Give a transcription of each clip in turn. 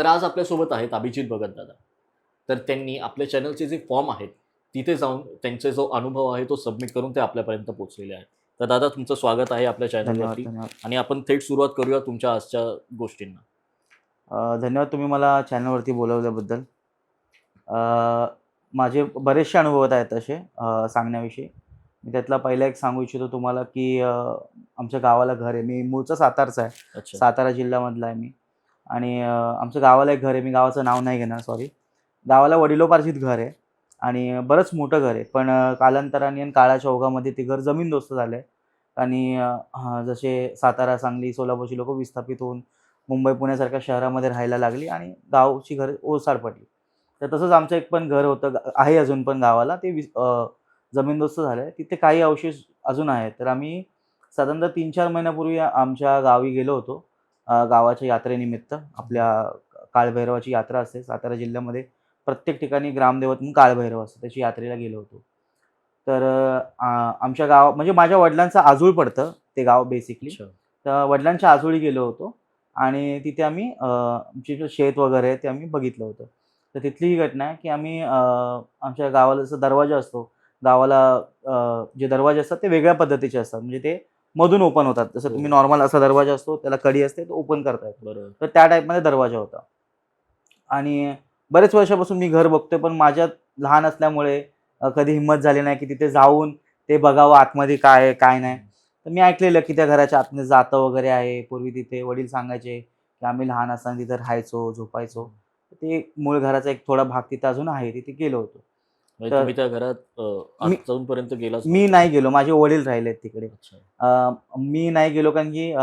तर आज आपल्यासोबत आहेत अभिजित भगत दादा. तर त्यांनी आपल्या चॅनलचे जे फॉर्म आहेत तिथे जाऊन त्यांचा जो अनुभव आहे तो सबमिट करून ते आपल्यापर्यंत पोहोचलेले आहेत. तर दादा तुमचं स्वागत आहे आपल्या चॅनलवरती आणि आपण थेट सुरुवात करूया तुमच्या आजच्या गोष्टींना. धन्यवाद तुम्ही मला चॅनलवरती बोलवल्याबद्दल. माझे बरेचसे अनुभव आहेत तसे अ, सांगण्याविषयी. मी त्यातला पहिला एक सांगू इच्छितो तुम्हाला की आमच्या गावाला घर आहे. मी मूळचा सातारचा आहे. अच्छा. सातारा जिल्ह्यामधला आहे मी. आणि आमचं गावाला एक घर आहे. मी गावाचं नाव नाही घेणार सॉरी गावाला वडिलोपार्जित घर आहे आणि बरंच मोठं घर आहे. पण कालांतराने आणि काळाच्या ओघामध्ये ते घर जमीनदोस्त झालं आहे. आणि जसे सातारा सांगली सोलापूरची लोक विस्थापित होऊन मुंबई पुण्यासारख्या शहरामध्ये राहायला लागली आणि गावची घर ओसाड पडली. तर तसंच आमचं एक पण घर होतं आहे अजून पण गावाला. ते विस- जमीनदोस्त झालं आहे. तिथे काही अवशेष अजून आहेत. तर आम्ही साधारणतः तीन चार महिन्यापूर्वी आमच्या गावी गेलो होतो. गावाच्या यात्रेनिमित्त आपल्या काळभैरवाची यात्रा असते. सातारा जिल्ह्यामध्ये प्रत्येक ठिकाणी ग्रामदेवत म्हणून काळभैरव असतं. त्याची यात्रेला गेलो होतो. तर आमच्या गाव म्हणजे माझ्या वडिलांचं आजूळ पडतं ते गाव बेसिकली तर वडिलांच्या आजोळी गेलो होतो आणि तिथे आम्ही आमचे जे शेत वगैरे आहे ते आम्ही बघितलं होतं. तर तिथली ही घटना आहे की आम्ही आमच्या गावाला जसं दरवाजा असतो गावाला जे दरवाजे असतात ते वेगळ्या पद्धतीचे असतात. म्हणजे ते मधून ओपन होतात. जसं हो. तुम्ही नॉर्मल असा दरवाजा असतो त्याला कडी असते तो ओपन करता येतो. बरोबर. तर त्या टाईपमध्ये दरवाजा होता. आणि बरेच वर्षापासून मी घर बघतोय पण माझ्यात लहान असल्यामुळे कधी हिंमत झाली नाही की तिथे जाऊन ते बघावं आतमध्ये काय आहे काय नाही. तर मी ऐकलेलं की त्या घराच्या आतमध्ये जातं वगैरे आहे. पूर्वी तिथे वडील सांगायचे की आम्ही लहान असताना तिथे राहायचो झोपायचो. ते मूळ घराचा एक थोडा भाग तिथे अजून आहे तिथे गेलो होतो. म्हणजे तुम्ही त्या घरात मी- गेलाच मी नाही गेलो. माझे वडील राहिलेत तिकडे. अ, मी नाही गेलो कारण की अ,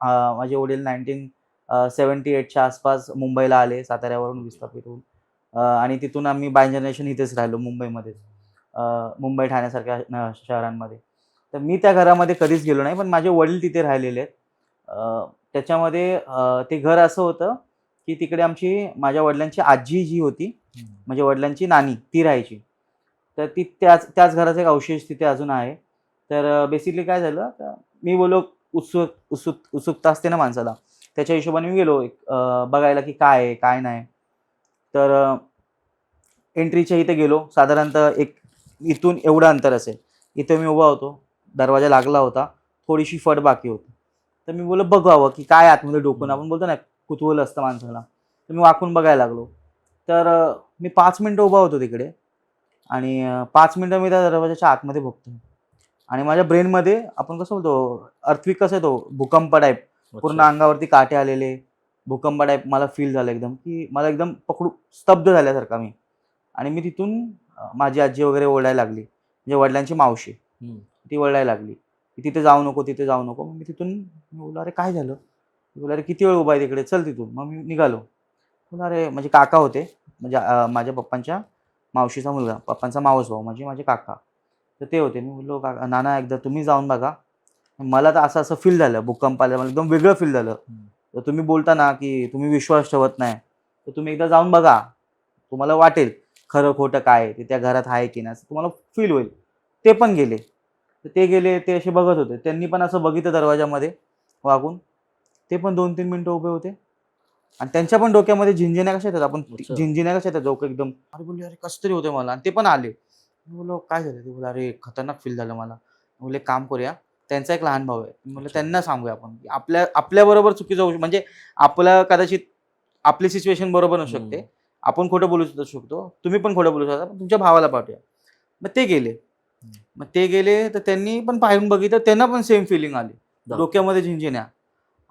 अ, माझे वडील नाईन्टीन सेवन्टी एटच्या आसपास मुंबईला आले साताऱ्यावरून विस्थापित होऊन अ, आणि तिथून आम्ही बाय जनरेशन इथेच राहिलो मुंबईमध्येच. अ, मुंबई ठाण्यासारख्या न- शहरांमध्ये. तर मी त्या घरामध्ये कधीच गेलो नाही पण माझे वडील तिथे राहिलेले आहेत. अ, त्याच्यामध्ये अ, ते घर असं होतं की तिकडे आमची माझ्या वडिलांची आजी जी होती म्हणजे वडिलांची नानी ती राहायची. तर ती त्याच त्याच घराचा एक अवशेष तिथे अजून आहे. तर बेसिकली काय झालं तर मी बोलो उत्सुक उत्सुक उत्सुकता असते ना माणसाला. त्याच्या हिशोबाने मी गेलो एक बघायला की काय आहे काय नाही. तर एंट्रीच्या इथे गेलो. साधारणतः एक इथून एवढं अंतर असेल. इथे मी उभा होतो. दरवाजा लागला होता. थोडीशी फट बाकी होती. तर मी बोललो बघावं की काय आतमध्ये डोकून आपण बोलतो ना कुतूहल असतं माणसाला. तर मी वाकून बघायला लागलो. तर मी पाच मिनटं उभा होतो तिकडे. आणि पाच मिनटं मी त्या दरवाजाच्या आतमध्ये बघतो. आणि माझ्या ब्रेनमध्ये आपण कसं बोलतो अर्थविक कसं येतो भूकंप टाईप पूर्ण. अंगावरती काटे आलेले भूकंप टाईप मला फील झालं एकदम की मला एकदम पकडू स्तब्ध झाल्यासारखा मी. आणि मी तिथून माझी आजी वगैरे ओरडायला लागली. म्हणजे वडिलांची मावशी. ती ओरडायला लागली की तिथे जाऊ नको तिथे जाऊ नको. मग मी तिथून मी बोललो अरे काय झालं? मी बोललो अरे किती वेळ उभा आहे तिकडे? चल तिथून. मग मी निघालो. बोललो अरे म्हणजे काका होते म्हणजे माझ्या पप्पांच्या मावशीचा मुलगा पप्पांचा मावस भाऊ म्हणजे माझे काका. तर ते होते. मी बोललो काका नाना एकदा तुम्ही जाऊन बघा. मला तर असं असं फील झालं. भूकंप आलं मला एकदम वेगळं फील झालं. तर तुम्ही बोलता ना की तुम्ही विश्वास ठेवत नाही. तर तुम्ही एकदा जाऊन बघा. तुम्हाला वाटेल खरं खोटं काय आहे, ते त्या घरात आहे की नाही असं तुम्हाला फील होईल. ते पण गेले. तर ते गेले ते असे बघत होते. त्यांनी पण असं बघितलं दरवाजामध्ये वागून. ते पण दोन तीन मिनिटं उभे होते. आणि त्यांच्या पण डोक्यामध्ये झिंजिन्या कशा येतात? आपण अच्छा. झिंजिन्या कशा येतात डोकं एकदम? अरे बोलले अरे कसं तरी होते मला. आणि ते पण आले. मी बोललो काय झालं? ते बोला अरे खतरनाक फील झालं मला. मी बोलले काम करूया. त्यांचा एक लहान भाऊ आहे. मी बोललो अच्छा. त्यांना सांगूया आपण. आपल्या आपल्याबरोबर चुकीचं होऊ म्हणजे आपलं कदाचित आपली सिच्युएशन बरोबर नसू शकते. हम्म. आपण खोटं बोलू सुद्धा शकतो. तुम्ही पण खोटं बोलू शकता पण तुमच्या भावाला पाठवूया. मग ते गेले. मग ते गेले तर त्यांनी पण पाहून बघितलं त्यांना पण सेम फिलिंग आली. जा. डोक्यामध्ये झिंजिन्या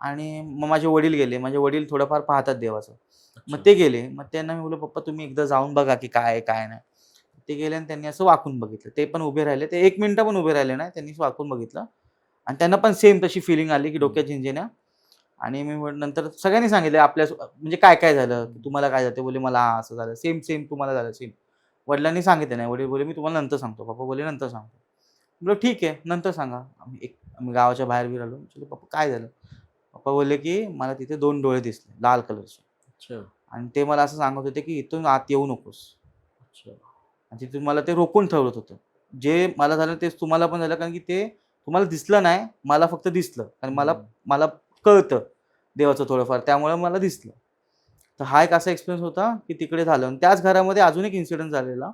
आणि मग माझे वडील गेले. माझे वडील थोडंफार पाहतात देवाचं. मग. ते गेले. मग त्यांना मी बोललो पप्पा तुम्ही एकदा जाऊन बघा की काय आहे काय नाही. ते गेले आणि त्यांनी असं वाकून बघितलं. ते पण उभे राहिले. ते एक मिनिटं पण उभे राहिले नाही. त्यांनी वाकून बघितलं. आणि त्यांना पण सेम तशी फिलिंग आली की डोक्यात झिंजिन्या आणि मी नंतर सगळ्यांनी सांगितलं आपल्या म्हणजे काय काय झालं? तुम्हाला काय झालं? ते बोलले मला असं झालं. सेम सेम तुम्हाला झालं सेम वडिलांनी सांगितलं नाही. वडील बोले मी तुम्हाला नंतर सांगतो. पप्पा बोले नंतर सांगतो. बोललो ठीक आहे. नंतर सांगा. आम्ही एक आम्ही गावाच्या बाहेर बी राहिलो. म्हटलं, पप्पा काय झालं? पप्पा बोलले की मला तिथे दोन डोळे दिसले लाल कलरचे. अच्छा. आणि ते मला असं सांगत होते की इथून आत येऊ नकोस. अच्छा. आणि तिथून मला ते रोखून ठेवत होतं. जे मला झालं तेच तुम्हाला पण झालं कारण की ते तुम्हाला दिसलं नाही मला फक्त दिसलं. कारण मला. मला कळतं देवाचं थोडंफार त्यामुळे मला दिसलं. तर हा एक असा एक्सपिरियन्स होता की तिकडे झालं. आणि त्याच घरामध्ये अजून एक इन्सिडेंट झालेला.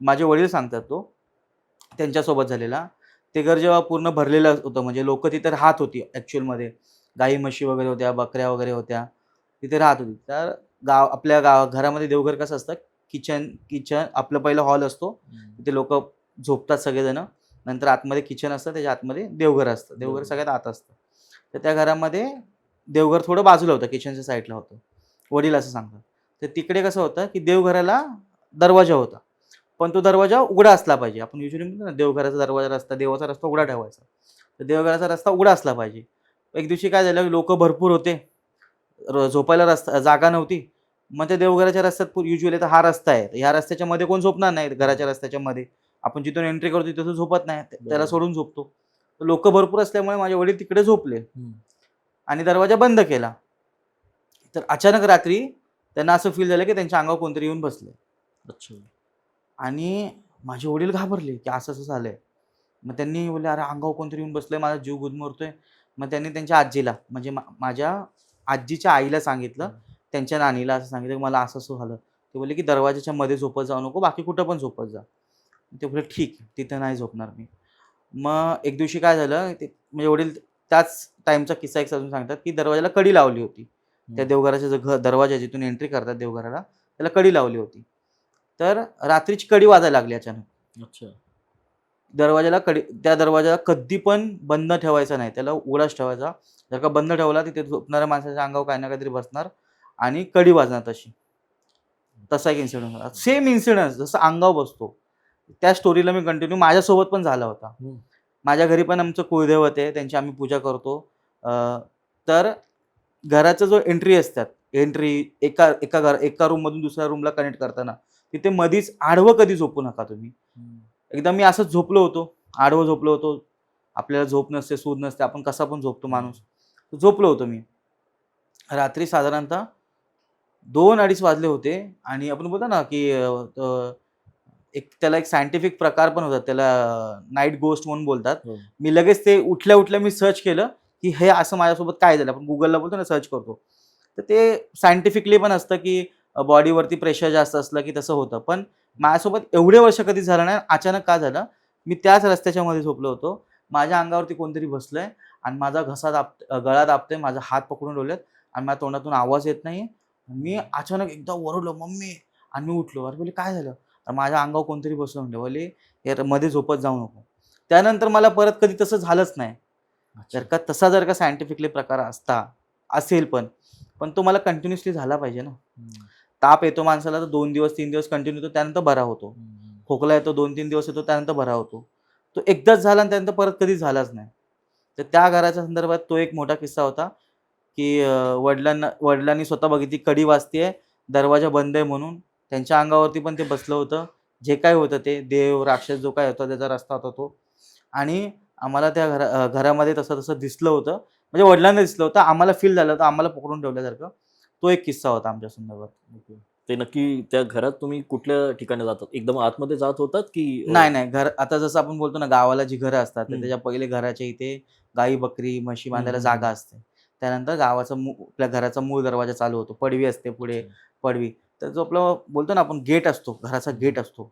माझे वडील सांगतात तो. त्यांच्यासोबत झालेला. ते घर जेव्हा पूर्ण भरलेलं होतं म्हणजे लोक तिथे राहत होती ॲक्च्युअलमध्ये गाई म्हशी वगैरे होत्या बकऱ्या वगैरे होत्या तिथे राहत होती. तर गाव आपल्या गाव घरामध्ये देवघर कसं असतं किचन किचन आपलं पहिलं हॉल असतो. तिथे लोक झोपतात सगळेजण. नंतर आतमध्ये किचन असतं त्याच्या आतमध्ये देवघर असतं. देवघर. सगळ्यात आत असतं. तर त्या घरामध्ये देवघर थोडं बाजूला होतं किचनच्या साईडला होतं. वडील असं सांगतात. तर तिकडे कसं होतं की देवघराला दरवाजा होता. पण तो दरवाजा उघडा असला पाहिजे. आपण युजली म्हणतो ना देवघराचा दरवाजा रस्ता देवाचा रस्ता उघडा ठेवायचा. तर देवघराचा रस्ता उघडा असला पाहिजे. एक दिवशी काय झालं लोक भरपूर होते. र- झोपायला रस्ता जागा नव्हती. मग त्या देवघराच्या रस्त्यात युजली तर हा रस्ता आहे. तर ह्या रस्त्याच्या मध्ये कोण झोपणार नाही घराच्या रस्त्याच्या मध्ये. आपण जिथून एंट्री करतो तिथं झोपत नाही. त्याला. सोडून झोपतो. लोक भरपूर असल्यामुळे माझे वडील तिकडे झोपले. आणि दरवाजा बंद केला. तर अचानक रात्री त्यांना असं फील झालं की त्यांच्या अंगावर कोणतरी येऊन बसले. अच्छा. आणि माझे वडील घाबरले की असं असं झालंय. मग त्यांनी बोलले अरे अंगावर कोणतरी येऊन बसलंय माझा जीव गुदमरतोय. मग त्यांनी त्यांच्या आजीला म्हणजे मा- माझ्या आजीच्या आईला सांगितलं त्यांच्या नानीला असं सांगितलं की मला असं असं झालं. ते बोलले की दरवाजाच्या मध्ये झोपत जाऊ नको बाकी कुठं पण झोपत जा. ते बोलले ठीक तिथं नाही झोपणार मी. मग एक दिवशी काय झालं ते म्हणजे वडील त्याच टाईमचा किस्सा एक अजून सांगतात की दरवाजाला कडी लावली होती. त्या देवघराच्या जो घर दरवाजा जिथून एंट्री करतात देवघराला त्याला कडी लावली होती. तर रात्रीची कडी वाजायला लागली अचानक. अच्छा. दरवाजाला कडी त्या दरवाजाला कधी पण बंद ठेवायचा नाही. त्याला उघडाच ठेवायचा. जर का बंद ठेवला तिथे झोपणाऱ्या माणसाच्या अंगावर काही ना काहीतरी बसणार आणि कडी वाजणार तशी. तसा एक इन्सिडेंट होता. सेम इन्सिडन्स जसं अंगावर बसतो. त्या स्टोरीला मी कंटिन्यू माझ्यासोबत पण झाला होता. माझ्या घरी पण आमचं कुळदैवत आहे. त्यांची आम्ही पूजा करतो. तर घराचा जो एंट्री असतात एंट्री एका एका घर एका रूममधून दुसऱ्या रूमला कनेक्ट करताना तिथे मधीच आडवं कधी झोपू नका तुम्ही. एकदा मी असंच झोपलो होतो आडवं झोपलो होतो. आपल्याला झोप नसते सूद नसते आपण कसा पण झोपतो माणूस. झोपलो होतो मी. रात्री साधारणतः दोन अडीच वाजले होते आणि आपण बोलतो ना की एक त्याला एक सायंटिफिक प्रकार पण होतात त्याला नाईट गोस्ट म्हणून बोलतात. हो. मी लगेच ते उठल्या उठल्या मी सर्च केलं की हे असं माझ्यासोबत काय झालं? आपण गुगलला बोलतो ना सर्च करतो. तर ते सायंटिफिकली पण असतं की बॉडीवरती प्रेशर जास्त असलं की तसं होतं. पण माझ्यासोबत एवढे वर्ष कधी झालं नाही अचानक काय झालं? मी त्याच रस्त्याच्या मध्ये झोपलो होतो. माझ्या अंगावरती कोणतरी बसलंय आणि माझा घसा दाब गळा दाबतोय माझा हात पकडून ठेवलेत आणि माझ्या तोंडातून आवाज येत नाही. मी अचानक एकदा ओरडलो मम्मी आणि मी उठलो. अरे बोले काय झालं? तर माझ्या अंगावर कोणतरी बसलं म्हणलं बोले यारमध्ये झोपत जाऊ नको. त्यानंतर मला परत कधी तसं झालंच नाही. जर का तसा जर का सायंटिफिकली प्रकार असता असेल पण पण तो मला कंटिन्युअसली झाला पाहिजे ना. ताप येतो माणसाला तर दोन दिवस तीन दिवस कंटिन्यू येतो त्यानंतर बरा होतो. खोकला येतो दोन तीन दिवस येतो त्यानंतर बरा होतो. तो एकदाच झाला आणि त्यानंतर परत कधी झालाच नाही. तर त्या घराच्या संदर्भात तो एक मोठा किस्सा होता की वडिलांना वडिलांनी स्वतः बघितली कडी वाजतीये दरवाजा बंद आहे म्हणून त्यांच्या अंगावरती पण ते बसलं होतं. जे काय होतं ते देव राक्षस जो काय होता त्याचा रस्ता होता तो. आणि आम्हाला त्या घरा घरामध्ये तसं तसं दिसलं होतं. म्हणजे वडिलांना दिसलं होतं आम्हाला फील झालं होतं आम्हाला पकडून ठेवल्यासारखं. तो एक किस्सा होता आमच्या संदर्भात. ते नक्की त्या घरात तुम्ही कुठल्या ठिकाणी जातात? एकदम आतमध्ये जात होतात की नाही नाही. घर आता जसं आपण बोलतो ना गावाला जी घरं असतात तर. त्याच्या पहिले घराच्या इथे गाई बकरी म्हशी बांधायला. जागा असते. त्यानंतर गावाचा आपल्या घराचा मूळ दरवाजा चालू होतो. पडवी असते पुढे. पडवी. तर जो आपलं बोलतो ना आपण गेट असतो घराचा गेट असतो.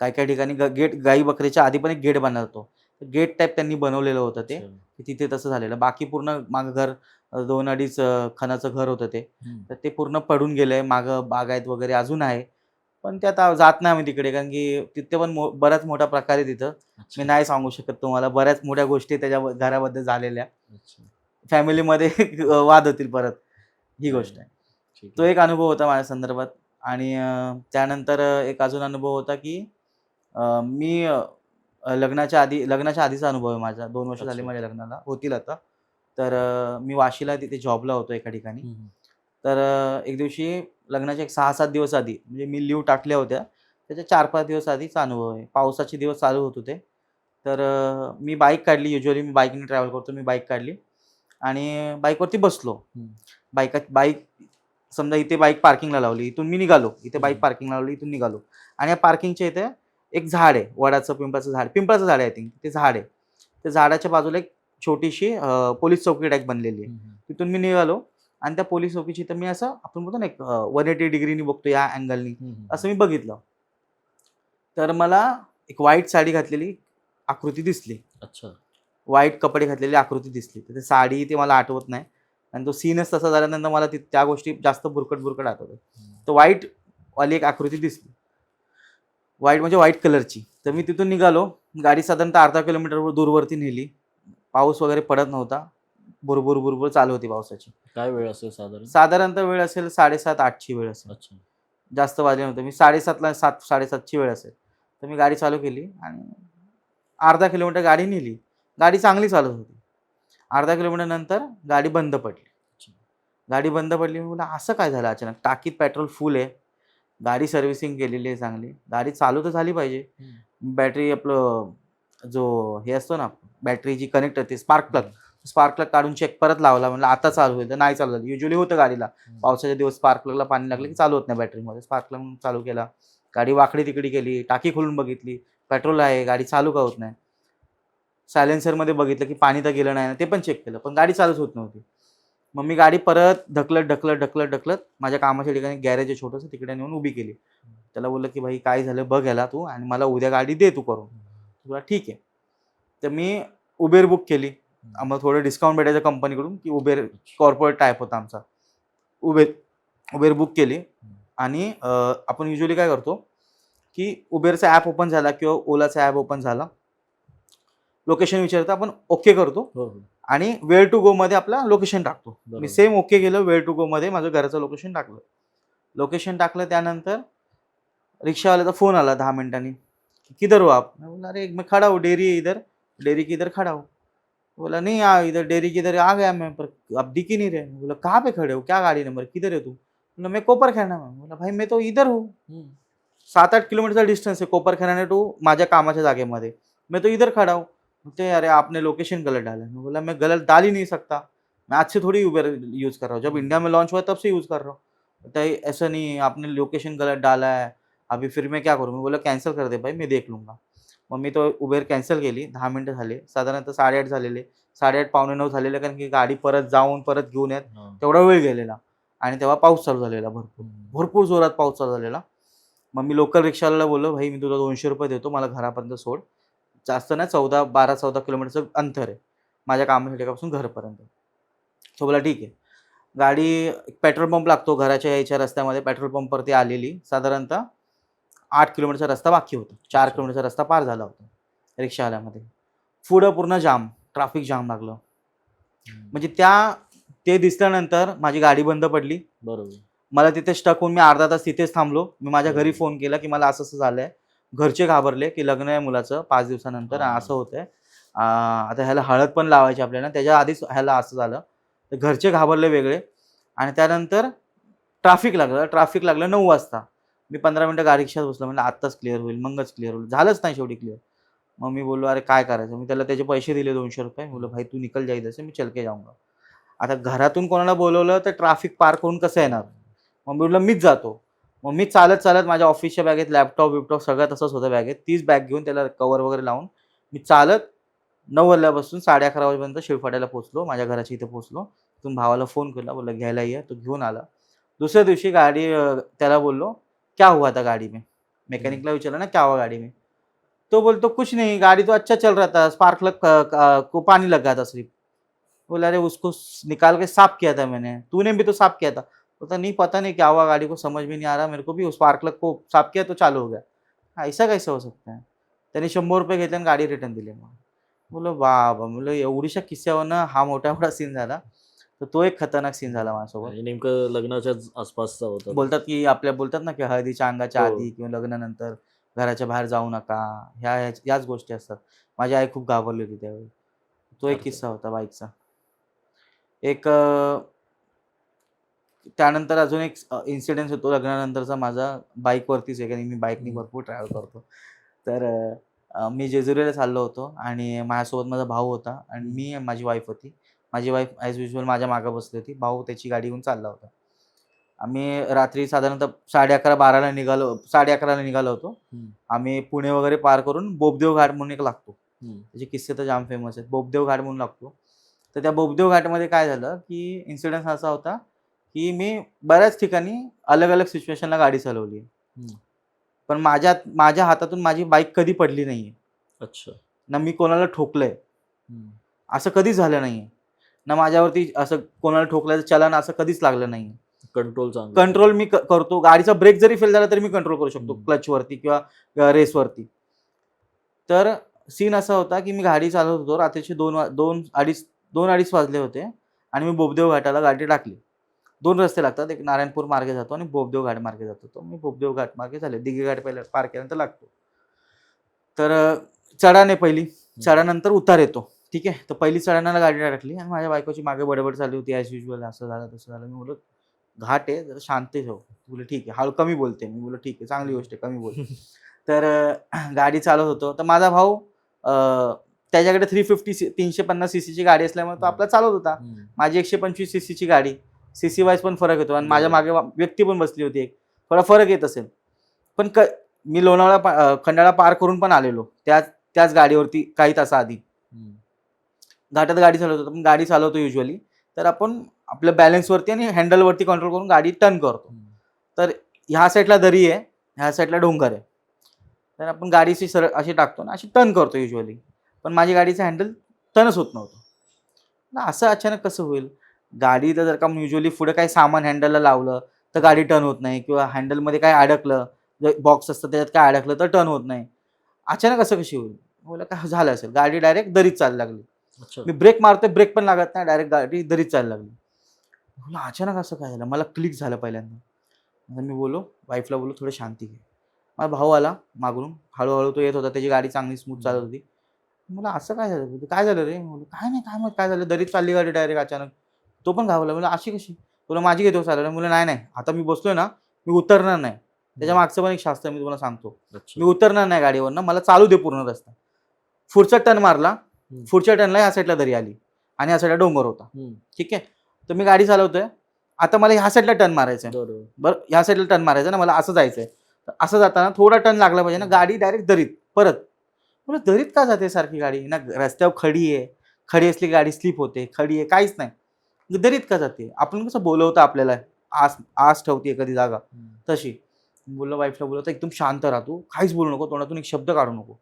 काय काय ठिकाणी गेट गाई बकरीच्या आधी पण एक गेट बांधला जातो गेट टाईप त्यांनी बनवलेलं होतं ते तिथे तसं झालेलं. बाकी पूर्ण मागं घर दोन अडीच खणाचं घर होतं ते. तर ते पूर्ण पडून गेलंय. मागं बागायत वगैरे अजून आहे. पण ते आता जात नाही आम्ही तिकडे. कारण की तिथे पण मो- बऱ्याच मोठा प्रकार आहे तिथं. मी नाही सांगू शकत तुम्हाला. बऱ्याच मोठ्या गोष्टी त्याच्या घराबद्दल झालेल्या. फॅमिलीमध्ये वाद होतील परत. ही गोष्ट आहे. तो. एक अनुभव होता माझ्या संदर्भात. आणि त्यानंतर एक अजून अनुभव होता की मी लग्नाच्या आधी लग्नाच्या आधीचा अनुभव आहे माझा. दोन वर्ष झाले. माझ्या लग्नाला. होतील आता. तर मी वाशीला तिथे जॉबला होतो एका ठिकाणी. तर एक दिवशी लग्नाच्या एक सहा सात दिवस आधी म्हणजे मी लिव्ह टाकल्या होत्या. त्याच्या चार पाच दिवस आधीचा अनुभव आहे. पावसाचे दिवस चालू होत होते. तर मी बाईक काढली. युजली मी बाईकने ट्रॅव्हल करतो. मी बाईक काढली. आणि बाईकवरती बसलो. बाईका बाईक समजा इथे बाईक पार्किंगला लावली. इथून मी निघालो. इथे बाईक. पार्किंगला लावली. इथून निघालो. आणि या पार्किंगच्या इथे एक झाड आहे. वडाचं पिंपळाचं झाड. पिंपळाचं झाड आहे आय थिंक ते झाड आहे. त्या झाडाच्या बाजूला एक छोटीशी पोलीस चौकी टाईप बनलेली आहे. तिथून मी निघालो आणि त्या पोलीस चौकीची तर मी असं आपण बोलतो ना एक वन एटी डिग्रीनी बघतो या अँगलनी असं मी बघितलं. तर मला एक व्हाईट साडी घातलेली आकृती दिसली. अच्छा. व्हाईट कपडे घातलेली आकृती दिसली. तर ते साडी ते मला आठवत नाही. आणि तो सीनच तसा झाल्यानंतर मला ती त्या गोष्टी जास्त बुरकट बुरकट आठवतात. तर व्हाईट वाली एक आकृती दिसली. व्हाईट म्हणजे व्हाईट कलरची तर मी तिथून निघालो. गाडी साधारणतः अर्धा किलोमीटर दूरवरती नेली. पाऊस वगैरे पडत नव्हता. बुरबुर बुरबुर चालू होती पावसाची. काय वेळ असेल साधारण? साधारणतः वेळ असेल साडेसात आठची वेळ असेल. अच्छा. जास्त वाजले नव्हते. मी साडेसातला सात साडेसातची वेळ असेल. तर मी गाडी चालू केली आणि अर्धा किलोमीटर गाडी नेली. गाडी चांगली चालत होती. अर्धा किलोमीटर नंतर गाडी बंद पडली. गाडी बंद पडली. मी बोला असं काय झालं अचानक? टाकीत पेट्रोल फुल आहे. गाडी सर्व्हिसिंग केलेली आहे चांगली. गाडी चालू तर झाली पाहिजे. बॅटरी आपलं जो हे असतो ना बॅटरी जी कनेक्ट होते स्पार्क प्लग स्पार्क प्लग काढून चेक परत लावला म्हणलं आता चालू होईल तर नाही चालू झालं. युजली होतं गाडीला. पावसाचे दिवस स्पार्क प्लगला पाणी लागलं की चालू होत नाही बॅटरीमध्ये स्पार्क प्लग चालू केला. गाडी वाकडी तिकडी केली टाकी खोलून बघितली. पेट्रोल आहे गाडी चालू का होत नाही. सायलेन्सरमध्ये बघितलं की पाणी तर गेलं नाही ना ते पण चेक केलं. पण गाडी चालूच होत नव्हती. मग मी गाडी परत ढकलत ढकलत ढकलत ढकलत माझ्या कामाच्या ठिकाणी गॅरेज आहे छोटंसं तिकडे नेऊन उभी केली. त्याला बोललं की भाई काय झालं? बघ याला तू आणि मला उद्या गाडी दे तू करून. तुला ठीक आहे. तर मी उबेर बुक केली. आम्हाला थोडं डिस्काउंट भेटायचं कंपनीकडून की उबेर कॉर्पोरेट टाईप होता आमचा. उबेर उबेर बुक केली. आणि आपण युजली काय करतो की उबेरचा ॲप ओपन झाला किंवा ओलाचा ॲप ओपन झाला. लोकेशन विचारतं आपण ओके करतो. हो हो. आणि वेळ टू गो मध्ये आपला लोकेशन टाकतो. मी सेम ओके केलं वेळ टू गो मध्ये माझं घराचं लोकेशन टाकलं. लोकेशन टाकलं त्यानंतर रिक्षावाल्याचा फोन आला दहा मिनिटांनी. किधर हो आप? मैं बोला अरे मैं खड़ा हूँ डेरी है इधर डेरी के इधर खड़ा हूँ। बोला नहीं आ इधर डेरी के इधर आ गया मैं पर अब दिख ही नहीं रहे। मैं बोला कहाँ पे खड़े हो? क्या गाड़ी नंबर? किधर है तू? बोला मैं कोपर खाना में बोला भाई मैं तो इधर हूँ। हम्म. सात आठ किलोमीटरचा डिस्टन्स आहे कोपरखाना टू माझ्या कामाच्या जागेमध्ये। मैं तो इधर खड़ा हूँ। बोलते अरे आपने लोकेशन गलत डाला है। मैं बोला मैं गलत डाल ही नहीं सकता। मैं आज से थोड़ी उबर यूज़ कर रहा हूँ। जब इंडिया में लॉन्च हुआ तब से यूज़ कर रहा हूँ। है ऐसा नहीं है, आपने लोकेशन गलत डाला है। अभी फिर मैं क्या करूँ? मैं बोला कॅन्सल कर दे भाई मी देख लूंगा. मग मी तो उबेर कॅन्सल केली दहा मिनटं झाले. साधारणतः साडेआठ झालेले. साडेआठ पावणे नऊ झालेले कारण की गाडी परत जाऊन परत घेऊन येत. तेवढा वेळ गेलेला. आणि तेव्हा पाऊस चालू झालेला भरपूर. भरपूर जोरात पाऊस चालू झालेला. मग मी लोकल रिक्षावाल्याला बोललो भाई मी तुला दोनशे रुपये देतो मला घरापर्यंत सोड. जास्त नाही चौदा बारा चौदा किलोमीटरचं अंतर आहे. माझ्या कामाच्या ठिकाणापासून घरापर्यंत. तो बोला ठीक आहे. गाडी पेट्रोल पंप लागतो घराच्या यायच्या रस्त्यामध्ये. पेट्रोल पंपवरती आलेली. साधारणतः आठ किलोमीटरचा रस्ता बाकी होता. चार. किलोमीटरचा रस्ता पार झाला होता. रिक्षावाल्यामध्ये पुढं पूर्ण जाम ट्रॅफिक जाम लागलं. म्हणजे त्या ते दिसल्यानंतर माझी गाडी बंद पडली. बरोबर. मला तिथे स्टक होऊन मी अर्धा तास तिथेच थांबलो. मी माझ्या घरी. फोन केला की मला असं असं झालंय. घरचे घाबरले की लग्न आहे मुलाचं पाच दिवसानंतर. असं होतंय. आता ह्याला हळद पण लावायची आपल्याला. त्याच्या आधीच ह्याला असं झालं. तर घरचे घाबरले वेगळे. आणि त्यानंतर ट्रॅफिक लागलं. ट्रॅफिक लागलं नऊ वाजता. मी पंधरा मिनटं गाडी रिक्षात बसलो म्हणजे आत्ताच क्लिअर होईल मगच क्लिअर होईल. झालंच नाही शेवटी क्लिअर मग मी बोललो अरे काय करायचं? मी त्याला त्याचे पैसे दिले दोनशे रुपये. बोललो भाई तू निकल जाईल मी चलके जाऊंगा आता घरातून कोणाला बोलवलं तर ट्रॅफिक पार करून कसं येणार? मग मी म्हटलं मीच जातो. मग मी चालत चालत माझ्या ऑफिसच्या बॅगेत लॅपटॉप बिपटॉप सगळं तसंच होतं बॅगेत तीच बॅग घेऊन त्याला कवर वगैरे लावून मी चालत नऊ वाजल्यापासून साडे अकरा वाजेपर्यंत शिवफाट्याला पोचलो माझ्या घराच्या इथे पोचलो तिथून भावाला फोन केला बोलला घ्यायला ये तो घेऊन आला. दुसऱ्या दिवशी गाडी त्याला बोललो क्या हुआ था गाड़ी में? मैकेनिक मैकेनिकला विचारलं ना क्या हुआ गाड़ी में? तो बोलतो कुछ नहीं गाड़ी तो अच्छा चल रहा था स्पार्क लग को पानी लग गया था सिर्फ़। बोला अरे उसको निकाल के साफ़ किया था मैंने तूने भी तो साफ़ किया था। बोलता नहीं पता नहीं क्या हुआ गाड़ी को समझ में नहीं आ रहा मेरे को भी उस स्पार्क प्लग को साफ़ किया तो चालू हो गया। ऐसा कैसे हो सकता है? त्यांनी शंभर रुपये घेतले आणि गाडी रिटर्न दिली मग. बोलो बाबा म्हणलं एवढीशा किस्स्यावरनं हा मोठा मोठा सीन झाला. तर तो एक खतरनाक सीन झाला माझ्यासोबत. आणि नेमकं लग्नाच्या आसपासचा होता. बोलतात की आपल्या बोलतात ना की हळदीच्या अंगाच्या हो. आधी किंवा लग्नानंतर घराच्या बाहेर जाऊ नका. ह्या ह्याच- याच गोष्टी असतात. माझी आई खूप घाबरली होती त्यावेळी. तो एक अरे किस्सा होता बाईकचा. एक अं, त्यानंतर अजून एक इन्सिडेन्स होतो लग्नानंतरचा. माझा बाईकवरतीच आहे कारण मी बाईकनी हम्म. भरपूर ट्रॅव्हल करतो. तर अं, मी जेजुरीला चाललो होतो आणि माझ्यासोबत माझा भाऊ होता आणि मी आणि माझी वाईफ होती. माझी वाईफ ॲज युजल माझ्या मागं बसली होती. भाऊ त्याची गाडी घेऊन चालला होता. आम्ही रात्री साधारणतः साडे अकरा बाराला निघालो साडे अकराला निघालो होतो. आम्ही पुणे वगैरे पार करून बोबदेव घाट म्हणून एक लागतो. त्याचे किस्से तर जाम फेमस आहेत. बोबदेव घाट म्हणून लागतो. तर त्या बोबदेव घाटमध्ये काय झालं की इन्सिडन्स असा होता की मी बऱ्याच ठिकाणी अलग अलग सिच्युएशनला गाडी चालवली. पण माझ्या माझ्या हातातून माझी बाईक कधी पडली नाहीये. अच्छा. ना मी कोणाला ठोकलंय. असं कधीच झालं नाहीये. ना माझ्यावरती असं कोणाला ठोकल्याचं चलन असं कधीच लागलं नाहीये. कंट्रोल चांगला. कंट्रोल मी क- करतो. गाडीचा ब्रेक जरी फेल झाला तरी मी कंट्रोल करू शकतो हम्म. क्लचवरती किंवा रेसवरती तर सीन असा होता की मी गाडी चालवत होतो. रात्रीचे दोन वा- दोन अडीच दोन अडीच वाजले होते आणि मी बोबदेव घाटाला गाडी टाकली. दोन रस्ते लागतात. एक नारायणपूर मार्गे जातो आणि बोबदेव घाट मार्गे जातो. तो मी बोबदेव घाट मार्गे झाले दिघे घाट पहिला पार केल्यानंतर लागतो. तर अं, चढाण आहे पहिली चढानंतर उतार येतो. ठीक आहे. तर पहिली चढाणाला गाडी टाकली आणि माझ्या बायकोची मागे बडबड चालू होती ॲज युजल असं झालं तसं झालं. मी बोललो घाट आहे जरा शांत ठेव बोले ठीक आहे. हळू कमी बोलते मी. बोललो ठीक आहे चांगली गोष्ट आहे कमी बोल तर गाडी चालवत होतो. तर माझा भाऊ त्याच्याकडे थ्री फिफ्टी तीनशे पन्नास सी सीची गाडी असल्यामुळे तो आपला चालवत होता. माझी एकशे पंचवीस सी सीची गाडी. सी सी वाईज पण फरक येतो आणि माझ्या मागे व्यक्ती पण बसली होती एक. थोडा फरक येत असेल. पण क मी लोणावळा खंडाळा पार करून पण आलेलो. त्याच त्याच गाडीवरती काही तासा आधी. घाटात गाडी चालवतो पण गाडी चालवतो युजली तर आपण आपल्या बॅलन्सवरती आणि हँडलवरती कंट्रोल करून गाडी टर्न करतो. हम्म. ह्या साईडला दरी आहे ह्या साईडला डोंगर आहे. तर आपण गाडीची सरळ अशी टाकतो ना अशी टर्न करतो युजली पण माझी गाडीचं हँडल टर्नच होत नव्हतं. ना असं अचानक कसं होईल? गाडी तर जर का युजली पुढे काही सामान हँडलला लावलं तर गाडी टर्न होत नाही. किंवा हँडलमध्ये काय अडकलं बॉक्स असतं त्याच्यात काय अडकलं तर टर्न होत नाही. अचानक असं कशी होईल? बोला काय झालं असेल? गाडी डायरेक्ट दरीत चालू लागली. मी ब्रेक मारतोय ब्रेक पण लागत नाही डायरेक्ट गाडी दरीत चालू लागली. म्हणलं अचानक असं काय झालं? मला क्लिक झालं पहिल्यांदा. मी बोलो वाईफला बोललो थोडं शांती घे माझा भाऊ आला मागून हळूहळू तो येत होता त्याची गाडी चांगली स्मूथ चालत होती. मला असं काय झालं? काय झालं रे? बोललो काय नाही काय मग काय झालं? दरीत चालली गाडी डायरेक्ट अचानक. तो पण घावला म्हणजे अशी कशी? तुला माझी घेतो चाललं मुलं नाही नाही आता मी बसलोय ना मी उतरणार नाही. त्याच्या मागचं पण एक शास्त्र मी तुम्हाला सांगतो. मी उतरणार नाही गाडीवरनं मला चालू दे पूर्ण रस्ता. पुढचा टर्न मारला पुढच्या टर्नला या साईडला दरी आली आणि या साईडला डोंगर होता. ठीक आहे? तर मी गाडी चालवतोय. आता मला ह्या साईडला टर्न मारायचं आहे बरोबर. बरं ह्या साईडला टर्न मारायचं ना मला असं जायचं आहे असं जाताना थोडा टर्न लागला पाहिजे ना गाडी डायरेक्ट दरीत परत. मला दरीत का जाते सारखी गाडी? ना रस्त्यावर खडी आहे. खडी असली गाडी स्लिप होते खडी आहे काहीच नाही. दरीत का जाते? आपण कसं बोलवतं आपल्याला आस आस ठेवते एखादी जागा. तशी. बोललो वाईफला बोलवतो एकदम शांत राहा तू. काहीच बोलू नको तोंडातून एक शब्द काढू नको.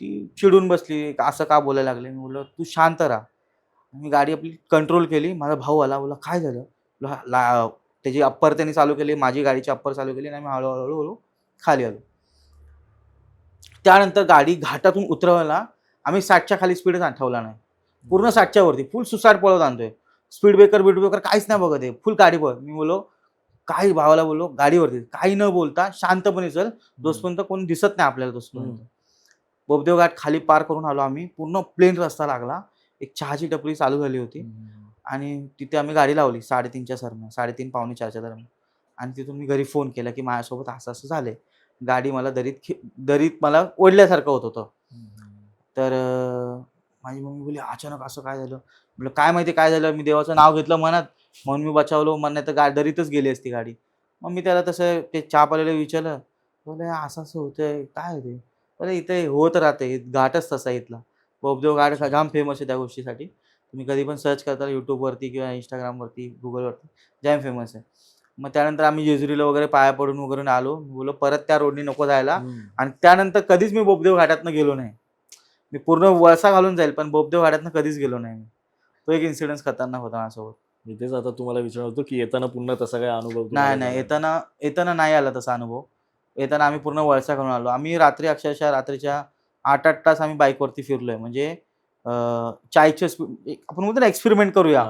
ती चिडून बसली असं का बोलायला लागले? मी बोललो तू शांत राहा. मी गाडी आपली कंट्रोल केली माझा भाऊ आला बोला काय झालं? बोललो, "हा, ला त्याची अप्पर त्यांनी चालू केली माझी गाडीची अप्पर चालू केली आणि मी हळूहळू हळूहळू खाली आलो. त्यानंतर गाडी घाटातून उतरवायला आम्ही साठच्या खाली स्पीडच ठेवला नाही. पूर्ण साठच्या वरती फुल सुसाट पळत आणतोय. स्पीड ब्रेकर बीड ब्रेकर काहीच नाही बघत आहे. फुल गाडी बघ मी बोलो काही भावाला बोललो गाडीवरती काही न बोलता शांतपणे चल. जोसपर्यंत कोणी दिसत नाही आपल्याला तोसपर्यंत बोबदेव घाट खाली पार करून आलो आम्ही. पूर्ण प्लेन रस्ता लागला. एक चहाची टपरी चालू झाली होती. आणि तिथे आम्ही गाडी लावली. साडेतीनच्या दरम्यान. साडेतीन पावणे चारच्या दरम्यान. आणि तिथून मी घरी फोन केला की माझ्यासोबत असं असं झालंय. गाडी मला दरीत खे- दरीत मला ओढल्यासारखं होत होतं. तर माझी मम्मी बोलली अचानक असं काय झालं? म्हटलं काय माहिती काय झालं? मी देवाचं नाव घेतलं मनात. म्हणून मी बचावलो. मन नाही तर गा दरीतच गेली असती गाडी. मग मी त्याला तसं ते चहा पालेलं विचारलं. बोले असं असं होतंय. काय आहे बोले इथे होत राहते घाटच तसा इथला. बोबदेव घाट जाम फेमस आहे त्या गोष्टीसाठी. तुम्ही कधी पण सर्च करता यूट्यूबवरती किंवा इंस्टाग्रामवरती गुगलवरती जाम फेमस आहे. मग त्यानंतर आम्ही जेजुरीला वगैरे पाया पडून वगैरे आलो. मी बोललो परत त्या रोडनी नको जायला. आणि त्यानंतर कधीच मी बोबदेव घाटातनं गेलो नाही. मी पूर्ण वळसा घालून जाईल पण बोबदेव घाटातनं कधीच गेलो नाही मी. तो एक इन्सिडेन्स खतरनाक होता माझ्यासोबत. इथेच आता तुम्हाला विचारणार होतो की येताना पुन्हा तसा काय अनुभव नाही नाही? येताना येताना नाही आला तसा अनुभव. येताना आम्ही पूर्ण वळसा घालून आलो. आम्ही रात्री अक्षरशः रात्रीच्या आठ आठ तास आम्ही बाईकवरती फिरलोय. म्हणजे चायच्या स्पीड आपण म्हणतो ना एक्सपेरिमेंट करूया.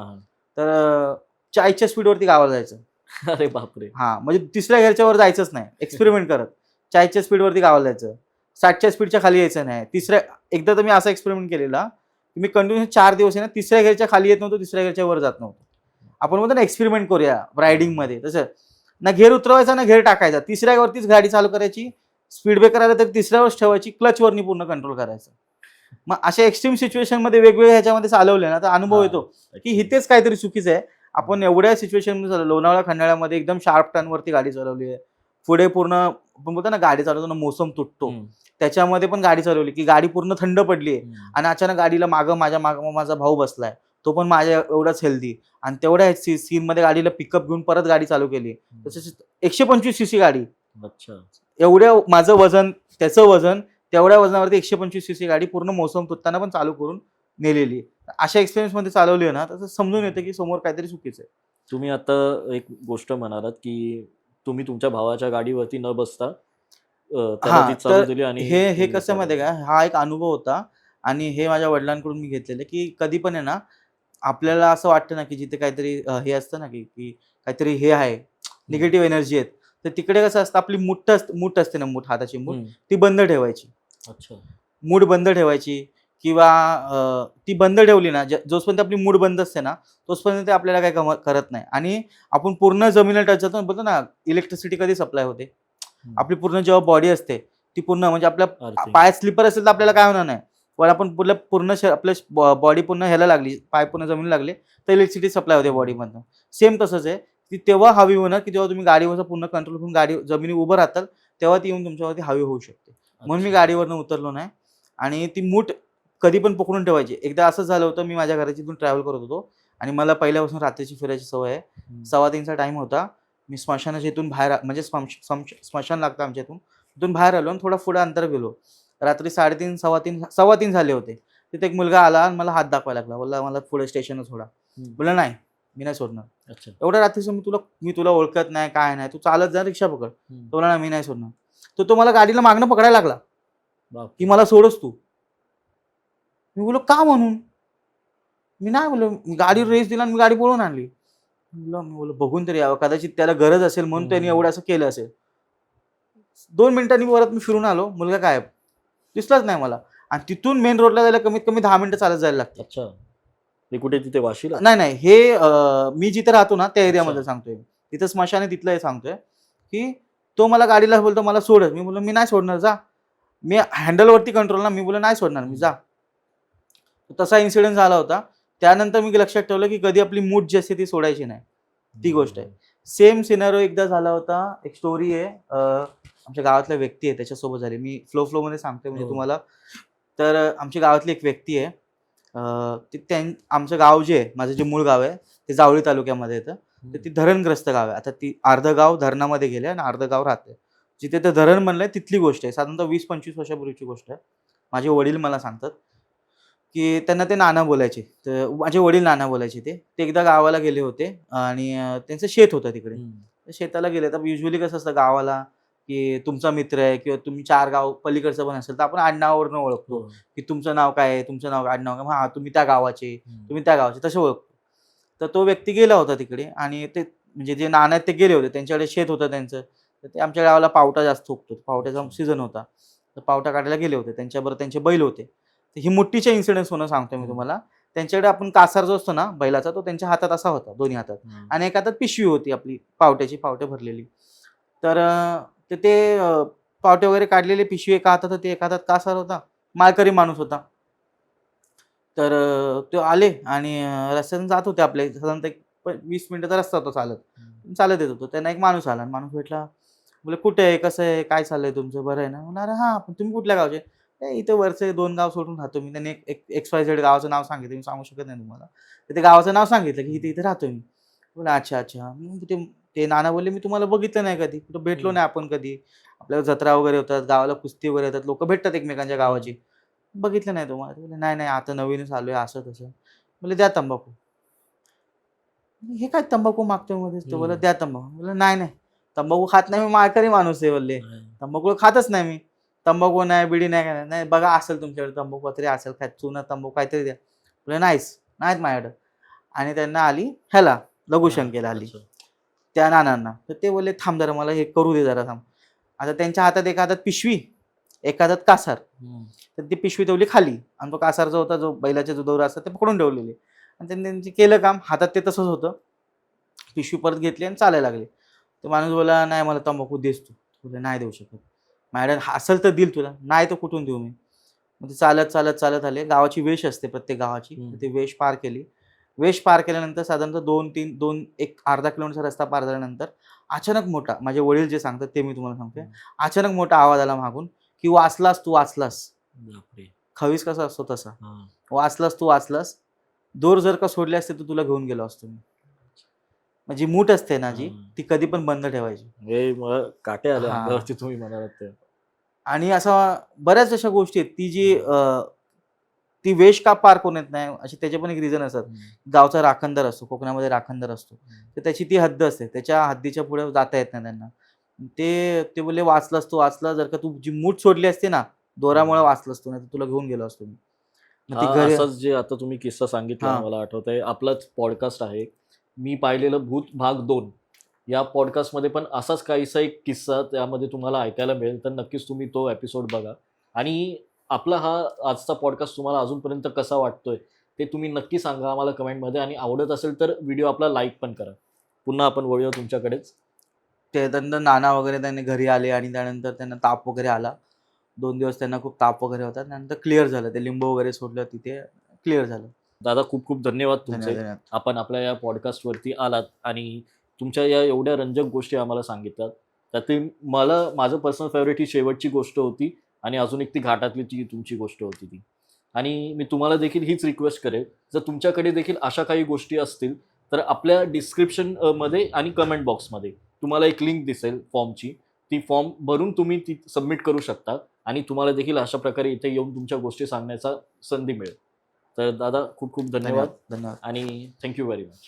तर चायच्या स्पीडवरती गावाला जायचं. अरे बापरे. हा म्हणजे तिसऱ्या घरच्या वर जायचंच नाही. एक्सपेरिमेंट करत. चायच्या स्पीडवरती गावाला जायचं. साठच्या स्पीडच्या खाली यायचं नाही. तिसऱ्या एकदा तर मी असा एक्सपेरिमेंट केलेला की मी कंटिन्यू चार दिवस आहे ना तिसऱ्या घरच्या खाली येत नव्हतो तिसऱ्या घरच्या वर जात नव्हतो. आपण म्हणतो ना एक्सपेरिमेंट करूया रायडिंगमध्ये. तसं ना घेर उतरवायचा ना घेर टाकायचा. तिसऱ्यावरतीच गाडी चालू करायची स्पीड ब्रेकर आलं तर तिसऱ्यावरच ठेवायची क्लचवरनी पूर्ण कंट्रोल करायचं. मग अशा एक्स्ट्रीम सिच्युएशनमध्ये वेगवेगळ्या ह्याच्यामध्ये चालवले ना तर अनुभव. येतो की इथेच काहीतरी चुकीचं आहे. आपण एवढ्या सिच्युएशनमध्ये चालवलं लोणावळा खंडाळ्यामध्ये एकदम शार्प टर्नवरती गाडी चालवली आहे. पुढे पूर्ण आपण बोलतो ना गाडी चालवताना मोसम तुटतो. त्याच्यामध्ये पण गाडी चालवली की गाडी पूर्ण थंड पडली आहे. आणि अचानक गाडीला मागं माझ्या मागं माझा भाऊ बसलाय. तो पण माझ्या एवढाच हेल्दी आणि तेवढ्या सीन मध्ये गाडीला पिकअप घेऊन परत गाडी चालू केली. तसेच एकशे पंचवीस सीसी गाडी. अच्छा. एवढ्या माझं वजन त्याचं वजन तेवढ्या वजनावरती एकशे पंचवीस सीसी गाडी पूर्ण मोसम तुटताना पण चालू करून नेलेली. अशा एक्सपिरियन्समध्ये चालवली आहे ना तसं समजून येतं की समोर काहीतरी चुकीचं आहे. तुम्ही आता एक गोष्ट म्हणालात की तुम्ही तुमच्या भावाच्या गाडीवरती न बसता तर आणि हे हे कसं माहिती का? हा एक अनुभव होता आणि हे माझ्या वडिलांकडून मी घेतलेलं की कधी पण आहे ना आपल्याला असं वाटतं ना की जिथे काहीतरी अं, हे असतं ना की की काहीतरी हे आहे निगेटिव्ह एनर्जी आहेत तर तिकडे कसं असतं आपली मुठ असते मूठ असते ना मूठ हाताची मूठ हम्म, ती बंद ठेवायची. अच्छा. मूड बंद ठेवायची किंवा अं, ती बंद ठेवली ना ज- जोपर्यंत आपली मूड बंद असते ना तोपर्यंत ते आपल्याला कम- करत नाही. आणि आपण पूर्ण जमिनीला टच जातो ना, बोलतो ना इलेक्ट्रिसिटी कधी सप्लाय होते? हम्म, आपली पूर्ण जेव्हा बॉडी असते ती पूर्ण म्हणजे आपल्या. पाय स्लिपर असेल तर आपल्याला काय होणार नाही. पण आपण पूर्ण पूर्ण आपल्या बॉडी पूर्ण ह्याला लागली पाय पूर्ण जमीन लागले तर इलेक्ट्रिसिटी सप्लाय होते बॉडीमधनं सेम तसंच आहे की तेव्हा हवी होणार की जेव्हा तुम्ही गाडीवरचा पूर्ण कंट्रोल करून गाडी जमिनी उभं राहताल तेव्हा ती येऊन तुमच्यावरती हवी होऊ शकते. म्हणून मी. गाडीवरनं उतरलो नाही. आणि ती मूठ कधी पण पकडून ठेवायची. एकदा असं झालं होतं मी माझ्या घराची इथून ट्रॅव्हल करत होतो. आणि मला पहिल्यापासून रात्रीची फिरायची सवय आहे. सव्वा तीनचा टाइम होता. मी स्मशानाच्या इथून बाहेर म्हणजे स्मश- स्मश- स्मशान लागतं आमच्या इथून. तिथून बाहेर आलो आणि थोडा पुढे अंतर गेलो. रात्री साडेतीन सव्वा तीन सव्वा तीन झाले होते. तिथे एक मुलगा आला आणि मला हात दाखवायला लागला. बोलला मला पुढे स्टेशनच सोडा. बोलला नाही मी नाही सोडणार. अच्छा. एवढ्या रात्रीचं मी तुला मी तुला ओळखत नाही काय नाही. तू चालत जा रिक्षा पकड. तो बोला ना मी नाही सोडणार. तर तो मला गाडीला मागणं पकडायला लागला. की मला सोडच तू. मी बोलो का म्हणून? मी नाही बोललो मी गाडी रेस दिला आणि मी गाडी पळून आणली. मी बोललो बघून तरी यावं. कदाचित त्याला गरज असेल म्हणून त्यांनी. एवढं असं केलं असेल. दोन मिनिटांनी परत मी फिरून आलो. मुलगा काय दिसलाच नाही मला. आणि तिथून मेन रोडला जायला कमीत कमी दहा मिनिटं चालत जायला लागतं. अच्छा. कुठे तिथे वाशीला? नाही नाही. हे अं, मी जिथे राहतो ना त्या एरियामध्ये सांगतोय तिथं स्मशान आहे तिथलं हे सांगतोय की तो मला गाडीला बोलतो मला सोडच मी बोललो मी नाही सोडणार जा. मी हँडलवरती कंट्रोल ना मी बोललो नाही सोडणार मी जा. तसा इन्सिडेंट झाला होता. त्यानंतर मी लक्षात ठेवलं की कधी आपली मूड जी असते ती सोडायची नाही. ती गोष्ट आहे. सेम सिनारो एकदा झाला होता. एक स्टोरी आहे अं, आमच्या गावातला व्यक्ती आहे त्याच्यासोबत झाली. मी फ्लो फ्लो मध्ये सांगतोय म्हणजे हो. तुम्हाला. तर आमच्या गावातली एक व्यक्ती आहे. ते त्यां आमचं गाव जे आहे माझं जे मूळ गाव आहे ते जावळी तालुक्यामध्ये येतं. तर ती धरणग्रस्त गाव आहे. आता ती अर्ध गाव धरणामध्ये गेले आणि अर्ध गाव राहते. जिथे ते धरण म्हणलंय तिथली गोष्ट आहे. साधारणतः वीस पंचवीस वर्षापूर्वीची गोष्ट आहे. माझे वडील मला सांगतात की त्यांना ते नाना बोलायचे. तर माझे वडील नाना बोलायचे ते. ते एकदा गावाला गेले होते आणि त्यांचं शेत होतं तिकडे. शेताला गेले. तर युजली कसं असतं गावाला की तुमचा मित्र आहे किंवा तुम्ही चार गाव पलीकडचं पण असेल तर आपण आडनावावरनं ओळखतो. हो, की तुमचं नाव काय आहे? तुमचं नाव आडनाव काय? हा तुम्ही त्या गावाचे तुम्ही त्या गावाचे तसे ओळखतो. तर तो व्यक्ती गेला होता तिकडे आणि ते म्हणजे जे नाना आहेत ते गेले होते. त्यांच्याकडे शेत होतं त्यांचं. तर ते आमच्या गावाला पावटा जास्त उगतो पावट्याचा. सीझन होता. तर पावटा काढायला गेले होते. त्यांच्याबरोबर त्यांचे बैल होते. तर ही मुठ्ठीचे इन्सिडेंट्स म्हणून सांगतो मी. तुम्हाला. त्यांच्याकडे आपण कासार जो असतो ना बैलाचा तो त्यांच्या हातात असा होता दोन्ही हातात. आणि एका हातात पिशवी होती आपली पावट्याची पावटे भरलेली. तर अं, ते पावटे वगैरे काढलेले पिशवी एका हातात होती एका हातात कासार होता माळकरी माणूस होता. तर ते आले आणि रस्त्यातून जात होते आपले साधारणतः एक वीस मिनिटाचा रस्ता होता चालत. चालत येत होतो. त्यांना एक माणूस आला आणि माणूस भेटला. बोले कुठे आहे? कसं आहे? काय चाललंय तुमचं? बरं आहे ना? म्हणलं अरे हां पण तुम्ही कुठल्या गावचे? "ए, इथे वरचे दोन गाव सोडून राहतो मी. त्यांनी एक एक्स वाय झेड गावाचं नाव सांगितलं. मी सांगू शकत नाही तुम्हाला. तर ते गावाचं नाव सांगितलं की इथे इथे राहतो मी. बोला अच्छा अच्छा. मग ते ते नाना बोलले मी तुम्हाला बघितलं नाही कधी. कुठं भेटलो. नाही आपण कधी. आपल्या जत्रा वगैरे होतात गावाला कुस्ती वगैरे येतात लोक भेटतात एकमेकांच्या गावाची. बघितलं नाही तुम्हाला. बोलले नाही नाही आता नवीनच आलोय असं तसं. बोले द्या तंबाखू. हे काय तंबाखू मागतोय मध्येच? तो बोला. द्या तंबाखू. बोला नाही नाही. तंबाखू खात नाही मी माळकरी माणूस आहे बोलले. तंबाखू खातच नाही मी. तंबाखू नाही बिडी नाही काय नाही. नाही बघा असेल तुमच्याकडे तंबाखू तरी असेल काय चुना तंबाखू काहीतरी द्या. बोले नाहीच नाहीत माझ्याकडं. आणि त्यांना आली ह्याला लघुशंकेला आली. त्या नानांना. तर ते बोलले थांब जरा मला हे करू दे जरा थांब. आता त्यांच्या हातात एका हातात पिशवी एका हातात कासार. तर ती पिशवी ठेवली खाली आणि तो कासार जो होता जो बैलाचे जो दोरा असतात ते पकडून ठेवलेले. आणि त्यांनी त्यांचे केलं काम हातात ते तसंच होतं. पिशवी परत घेतली आणि चालायला लागले. तर माणूस बोला नाही मला तंबाखू देस तू. बोलले नाही देऊ शकत. मॅडम असेल तर देईल तुला. नाही तर कुठून देऊ मी? मग ते चालत चालत चालत आले. गावाची वेश असते प्रत्येक गावाची. ती वेश पार केली. वेश पार केल्यानंतर साधारणतः दोन तीन दोन एक अर्धा किलोमीटरचा रस्ता पार झाल्यानंतर अचानक मोठा माझे वडील जे सांगतात ते मी तुम्हाला सांगतोय हम्म. अचानक मोठा आवाज आला मागून की वाचलास तू वाचलास. खवीस कसा असतो तसा. वाचलास तू वाचलास. दोर जर का सोडले असते तर तुला घेऊन गेलो असतो मी. म्हणजे मूठ असते ना जी. ती कधी पण बंद ठेवायची. काटे आले तुम्ही म्हणालात आणि असा बऱ्याच अशा गोष्टी आहेत. ती जी ती वेश का पार कोण येत नाही अशी त्याचे पण एक रिझन असतात. गावचा राखणदार असतो कोकणामध्ये राखणदार असतो. तर त्याची ती हद्द असते त्याच्या हद्दीच्या पुढे जाता येत नाही त्यांना. ते ते बोलले वाचलास तू वाचला जर का तू जी मूठ सोडली असते ना दोरामुळे वाचलास तू नाही तर तुला घेऊन गेलो असतो मी. असंच जे आता तुम्ही किस्सा सांगितला. मला आठवत आहे आपलाच पॉडकास्ट आहे. मी पाहिलेलं भूत भाग दोन. या पॉडकास्टमध्ये पण असाच काहीसा एक किस्सा त्यामध्ये तुम्हाला ऐकायला मिळेल तर नक्कीच तुम्ही तो एपिसोड बघा. आणि आपला हा आजचा पॉडकास्ट तुम्हाला अजूनपर्यंत कसा वाटतोय ते तुम्ही नक्की सांगा आम्हाला कमेंटमध्ये. आणि आवडत असेल तर व्हिडिओ आपला लाईक पण करा. पुन्हा आपण वळूया तुमच्याकडेच. त्यानंतर नाना वगैरे त्यांनी घरी आले आणि त्यानंतर त्यांना ताप वगैरे आला. दोन दिवस त्यांना खूप ताप वगैरे होता. त्यानंतर क्लिअर झालं. ते लिंबू वगैरे सोडलं तिथे क्लिअर झालं. दादा खूप खूप धन्यवाद तुमचे. धन्यवाद आपण आपल्या या पॉडकास्टवरती आलात आणि तुमच्या या एवढ्या रंजक गोष्टी आम्हाला सांगितल्यात. त्यातील मला माझं पर्सनल फेवरेट ही शेवटची गोष्ट होती. आणि अजून एक ती घाटातली ती तुमची गोष्ट होती ती. आणि मी तुम्हाला देखील हीच रिक्वेस्ट करेल. जर तुमच्याकडे देखील अशा काही गोष्टी असतील तर आपल्या डिस्क्रिप्शनमध्ये आणि कमेंट बॉक्समध्ये तुम्हाला एक लिंक दिसेल फॉर्मची ती फॉर्म भरून तुम्ही ती सबमिट करू शकता आणि तुम्हाला देखील अशा प्रकारे इथे येऊन तुमच्या गोष्टी सांगण्याचा संधी मिळेल. तर दादा खूप खूप धन्यवाद. धन्यवाद. आणि थँक्यू व्हेरी मच